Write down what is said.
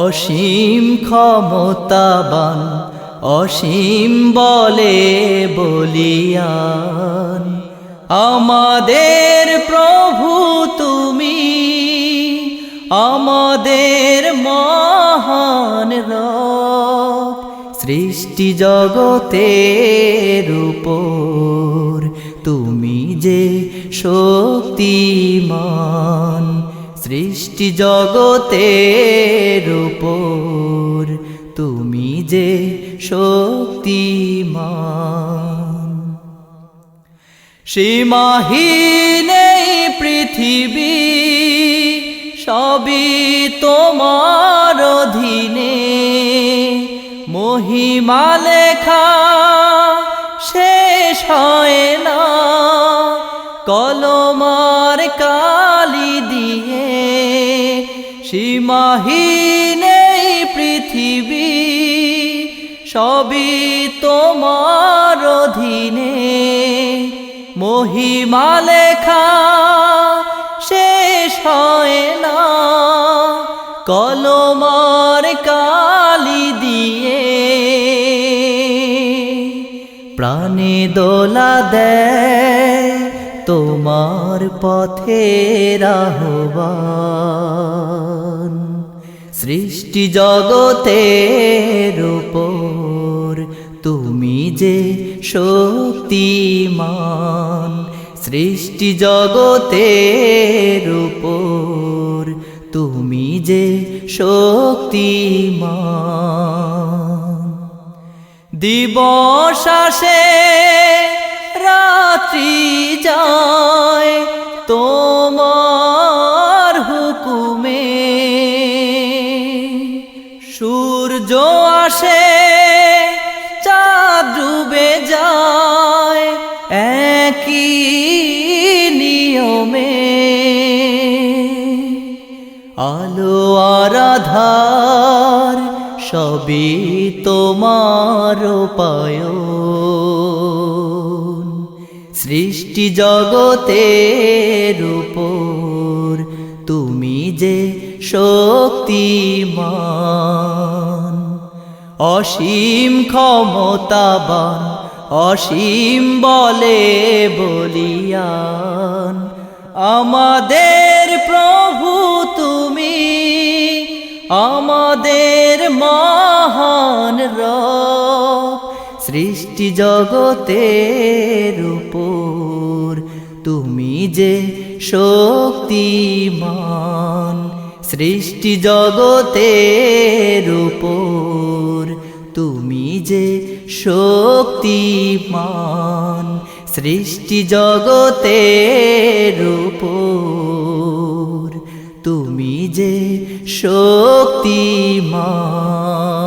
অসীম ক্ষমতাবান, অসীম বলে বলিয়ান। আমাদের প্রভু তুমি, আমাদের মহান সৃষ্টি জগতের উপর তুমি যে শক্তিমান। সৃষ্টি জগতের উপর তুমি যে শক্তিমান। সীমাহীন পৃথিবী, সবই তোমার অধীনে। মহিমা লেখা শেষ হয় না কলমার কালি দিয়ে সীমাহীন পৃথিবী, সবই তোমার অধীনে। মহিমা লেখা শেষ হয় না, কলমার কালি দিয়ে। প্রাণে দোলা দেয় তোমার পথে রাহবান সৃষ্টি জগতের উপর তুমি যে শক্তিমান, সৃষ্টি জগতের উপর তুমি যে শক্তিমান। দিবস আসে, রাত্রি যায় সূর্য আসে, চাঁদ ডুবে যায়, একই নিয়মে। আলো আর আধার সবই তোমার পায়ন সৃষ্টি জগতের উপর তুমি যে শক্তিমান। অসীম ক্ষমতাবান, অসীম বলে বলিয়ান। আমাদের প্রভু তুমি, আমাদের মহান রব। সৃষ্টি জগতের উপর তুমি যে শক্তিমান। সৃষ্টি জগতের উপর তুমি যে শক্তিমান সৃষ্টি জগতের উপর তুমি যে শক্তিমান।